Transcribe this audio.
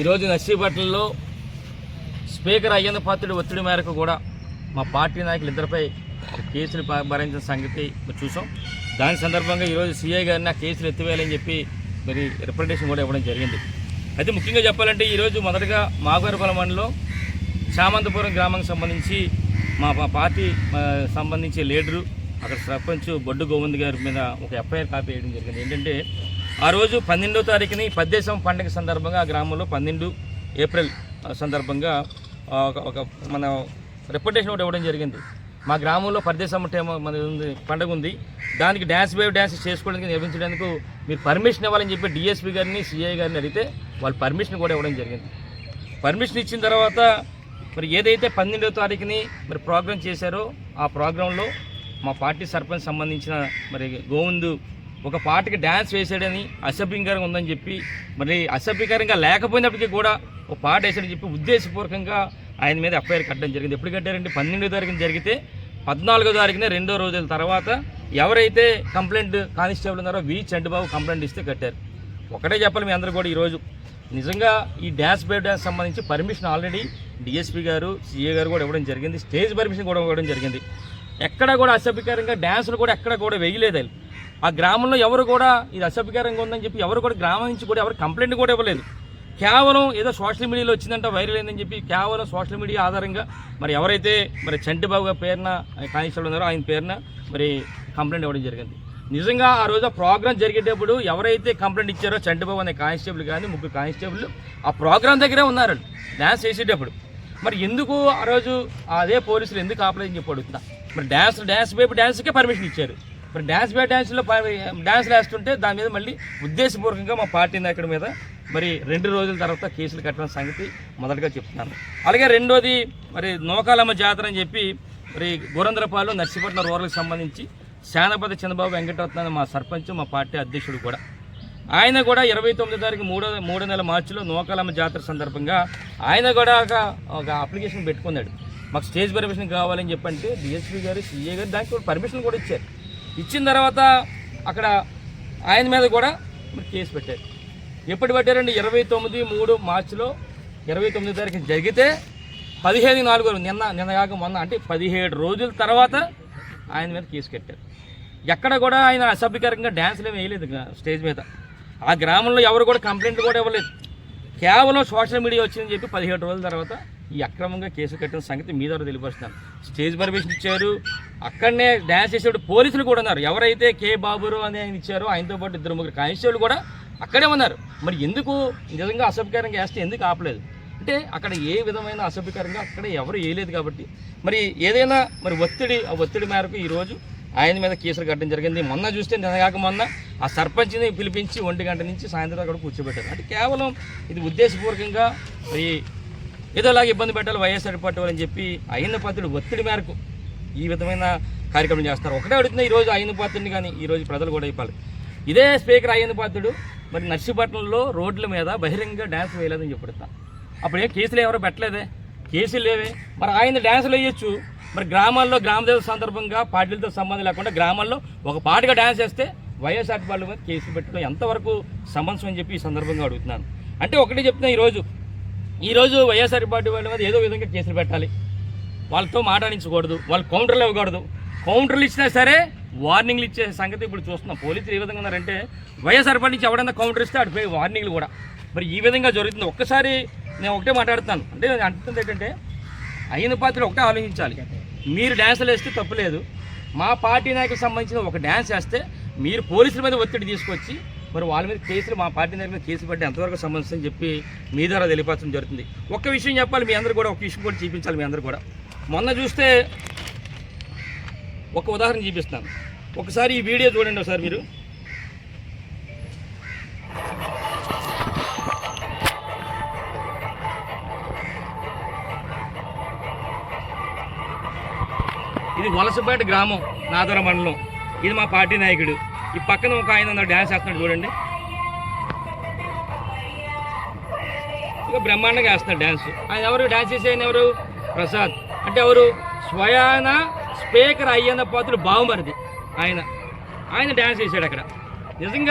ఈరోజు నర్సీపట్నంలో స్పీకర్ అయ్యన్న పాత్రుడి ఒత్తిడి మేరకు కూడా మా పార్టీ నాయకులు ఇద్దరిపై కేసులు భరించిన సంగతి చూసాం. దాని సందర్భంగా ఈరోజు సీఐ గారిని ఆ కేసులు ఎత్తివేయాలని చెప్పి మరి రిప్రజెంటేషన్ కూడా ఇవ్వడం జరిగింది. అయితే ముఖ్యంగా చెప్పాలంటే ఈరోజు మొదటగా మాగవరపల్లి మండలం చామంతపురం గ్రామానికి సంబంధించి మా పార్టీ సంబంధించి లీడరు అక్కడ సర్పంచ్ బొడ్డు గోవింద్ గారి మీద ఒక ఎఫ్ఐఆర్ కాపీ వేయడం జరిగింది. ఏంటంటే ఆ రోజు పన్నెండో తారీఖుని పద్దేశం పండుగ సందర్భంగా గ్రామంలో పన్నెండు ఏప్రిల్ సందర్భంగా ఒక- ఒక మన రెప్యుటేషన్ ఒకటి ఇవ్వడం జరిగింది. మా గ్రామంలో పరదేశం టైం మన ఉంది పండుగ ఉంది. దానికి డ్యాన్స్ వేవ్ డ్యాన్స్ చేసుకోవడానికి నిర్వహించడానికి మీరు పర్మిషన్ ఇవ్వాలని చెప్పి డిఎస్పీ గారిని సిఐ గారిని అడిగితే వాళ్ళు పర్మిషన్ కూడా ఇవ్వడం జరిగింది. పర్మిషన్ ఇచ్చిన తర్వాత మరి ఏదైతే పన్నెండవ తారీఖుని మరి ప్రోగ్రాం చేశారో ఆ ప్రోగ్రాంలో మా పార్టీ సర్పంచ్ సంబంధించిన మరి గోవిందు ఒక పాటకి డ్యాన్స్ వేసాడని అసభ్యంకరంగా ఉందని చెప్పి మరి అసభ్యకరంగా లేకపోయినప్పటికీ కూడా ఒక పాట వేసాడని చెప్పి ఉద్దేశపూర్వకంగా ఆయన మీద ఎఫ్ఐఆర్ కట్టడం జరిగింది. ఎప్పుడు కట్టారంటే పన్నెండో తారీఖున జరిగితే పద్నాలుగో తారీఖున రెండో రోజుల తర్వాత ఎవరైతే కంప్లైంట్ కానిస్టేబుల్ ఉన్నారో వి చంటిబాబు కంప్లైంట్ ఇస్తే కట్టారు. ఒకటే చెప్పాలి మీ అందరూ కూడా ఈరోజు నిజంగా ఈ డ్యాన్స్ బై డ్యాన్స్ సంబంధించి permission already DSP garu CA garu కూడా ఇవ్వడం జరిగింది. స్టేజ్ పర్మిషన్ కూడా ఇవ్వడం జరిగింది. ఎక్కడ కూడా అసభ్యకరంగా డ్యాన్సులు కూడా ఎక్కడ కూడా వేయలేదు వాళ్ళు. ఆ గ్రామంలో ఎవరు కూడా ఇది అసభ్యకరంగా ఉందని చెప్పి ఎవరు కూడా గ్రామం నుంచి కూడా ఎవరు కంప్లైంట్ కూడా ఇవ్వలేదు. కేవలం ఏదో సోషల్ మీడియాలో వచ్చిందంట వైరల్ అయిందని చెప్పి కేవలం సోషల్ మీడియా ఆధారంగా మరి ఎవరైతే మరి చంటిబాబు గారి పేరున కానిస్టేబుల్ ఉన్నారో ఆయన పేరున మరి కంప్లైంట్ ఇవ్వడం జరిగింది. నిజంగా ఆ రోజు ఆ ప్రోగ్రామ్ జరిగేటప్పుడు ఎవరైతే కంప్లైంట్ ఇచ్చారో చంటిబాబు అనే కానిస్టేబుల్ కానీ ముగ్గురు కానిస్టేబుల్ ఆ ప్రోగ్రామ్ దగ్గరే ఉన్నారు డ్యాన్స్ చేసేటప్పుడు మరి ఎందుకు ఆ రోజు అదే పోలీసులు ఎందుకు ఆపలేదని చెప్పి అడుగుతున్నా. మరి డ్యాన్స్ డ్యాన్స్ వైపు డ్యాన్స్కే పర్మిషన్ ఇచ్చారు. మరి డ్యాన్స్ బై డ్యాన్స్లో డ్యాన్స్ వేస్తుంటే దాని మీద మళ్ళీ ఉద్దేశపూర్వకంగా మా పార్టీ నాయకుడి మీద మరి రెండు రోజుల తర్వాత కేసులు కట్టిన సంగతి మొదటగా చెప్తున్నాను. అలాగే రెండోది మరి నోకాలమ్మ జాతర అని చెప్పి మరి గురంద్రపాలు నర్సీపట్నం రూరల్కి సంబంధించి శానపతి చంద్రబాబు వెంకటరత్న మా సర్పంచ్ మా పార్టీ అధ్యక్షుడు కూడా. ఆయన కూడా ఇరవై తొమ్మిదో తారీఖు మూడో మూడో నెల మార్చిలో నోకాలమ్మ జాతర సందర్భంగా ఆయన కూడా ఒక ఒక అప్లికేషన్ పెట్టుకున్నాడు. మాకు స్టేజ్ పర్మిషన్ కావాలని చెప్పంటే డిఎస్పీ గారు సీఏ గారు దానికి కూడా పర్మిషన్ కూడా ఇచ్చారు. ఇచ్చిన తర్వాత అక్కడ ఆయన మీద కూడా మరి కేసు పెట్టారు. ఎప్పుడు పెట్టారండి? ఇరవై తొమ్మిది మూడు మార్చిలో ఇరవై తొమ్మిది తారీఖు జరిగితే పదిహేను నాలుగు నిన్న నిన్న కాక మొన్న అంటే పదిహేడు రోజుల తర్వాత ఆయన మీద కేసు కట్టారు. ఎక్కడ కూడా ఆయన అసభ్యకరంగా డ్యాన్స్లు ఏమి వేయలేదు స్టేజ్ మీద. ఆ గ్రామంలో ఎవరు కూడా కంప్లైంట్ కూడా ఇవ్వలేదు. కేవలం సోషల్ మీడియా వచ్చిందని చెప్పి పదిహేడు రోజుల తర్వాత ఈ అక్రమంగా కేసు కట్టిన సంగతి మీ ద్వారా తెలియపరుస్తున్నాను. స్టేజ్ పర్మిషన్ ఇచ్చారు. అక్కడనే డ్యాన్స్ చేసేవాడు పోలీసులు కూడా ఉన్నారు. ఎవరైతే కే బాబురు అని ఆయన ఇచ్చారో ఆయనతో పాటు ఇద్దరు ముగ్గురు కానిస్టేబుల్ కూడా అక్కడే ఉన్నారు. మరి ఎందుకు నిజంగా అసభ్యకరంగా వేస్తే ఎందుకు ఆపలేదు? అంటే అక్కడ ఏ విధమైన అసభ్యకరంగా అక్కడ ఎవరు వేయలేదు కాబట్టి. మరి ఏదైనా మరి ఒత్తిడి ఆ ఒత్తిడి మేరకు ఈరోజు ఆయన మీద కేసులు కట్టడం జరిగింది. మొన్న చూస్తే నిన్నగాక మొన్న ఆ సర్పంచ్ని పిలిపించి ఒంటి గంట నుంచి సాయంత్రం అక్కడ కూర్చోబెట్టారు. అంటే కేవలం ఇది ఉద్దేశపూర్వకంగా మరి ఏదోలాగా ఇబ్బంది పెట్టాలి వైఎస్ఆర్ పార్టీ వాళ్ళని చెప్పి అయిన పాత్రుడు ఒత్తిడి మేరకు ఈ విధమైన కార్యక్రమం చేస్తారు. ఒకటే అడుగుతున్నా ఈరోజు అయిన పాత్రుడిని కానీ ఈరోజు ప్రజలు కూడా అయిపోవాలి ఇదే స్పీకర్ అయిన పాత్రుడు మరి నర్సీపట్నంలో రోడ్ల మీద బహిరంగ డ్యాన్స్ వేయలేదని చెప్పుడుతా. అప్పుడు ఏం కేసులు ఎవరో పెట్టలేదే? కేసులు లేవే. మరి ఆయన డ్యాన్సులు వేయొచ్చు. మరి గ్రామాల్లో గ్రామదేవత సందర్భంగా పార్టీలతో సంబంధం లేకుండా గ్రామాల్లో ఒక పాటగా డ్యాన్స్ చేస్తే వైఎస్ఆర్ పార్టీ మీద కేసులు పెట్టడం ఎంతవరకు సమంజసం అని చెప్పి ఈ సందర్భంగా అడుగుతున్నాను. అంటే ఒకటి చెప్తున్నా ఈరోజు ఈరోజు వైఎస్ఆర్ పార్టీ వాళ్ళ మీద ఏదో విధంగా కేసులు పెట్టాలి. వాళ్ళతో మాట్లాడించకూడదు వాళ్ళు కౌంటర్లు ఇవ్వకూడదు. కౌంటర్లు ఇచ్చినా సరే వార్నింగ్లు ఇచ్చే సంగతి ఇప్పుడు చూస్తున్నాం. పోలీసులు ఏ విధంగా ఉన్నారంటే వైఎస్ఆర్ పార్టీ నుంచి ఎవడన్నా కౌంటర్ ఇస్తే అటు వార్నింగ్లు కూడా. మరి ఈ విధంగా జరుగుతుంది. ఒక్కసారి నేను ఒకటే మాట్లాడుతాను అంటే నేను అంటుంది ఏంటంటే అయిన పాత్ర ఒకటే ఆలోచించాలి. మీరు డ్యాన్సులు వేస్తే తప్పులేదు మా పార్టీ నాయకులకు సంబంధించిన ఒక డ్యాన్స్ వేస్తే మీరు పోలీసుల మీద ఒత్తిడి తీసుకొచ్చి మరి వాళ్ళ మీద కేసులు మా పార్టీ దగ్గర మీద కేసులు పడ్డ ఎంతవరకు సంబంధించి అని చెప్పి మీ ద్వారా తెలియపరచడం జరుగుతుంది. ఒక్క విషయం చెప్పాలి మీ అందరూ కూడా ఒక విషయం కూడా చూపించాలి మీ అందరూ కూడా. మొన్న చూస్తే ఒక ఉదాహరణ చూపిస్తాను ఒకసారి ఈ వీడియో చూడండి ఒకసారి మీరు. ఇది వలసపేట గ్రామం నాదర మండలం. ఇది మా పార్టీ నాయకుడు. ఈ పక్కన ఒక ఆయన ఉన్నాడు, డ్యాన్స్ వేస్తున్నాడు చూడండి. ఇక బ్రహ్మాండంగా వేస్తున్నాడు డ్యాన్స్ ఆయన ఎవరు? డ్యాన్స్ చేసే ఆయన ఎవరు? ప్రసాద్. అంటే ఎవరు? స్వయాన స్పీకర్ అయ్యన్న పాత్రుడు బావుమరిది. ఆయన. ఆయన డ్యాన్స్ చేశాడు అక్కడ. నిజంగా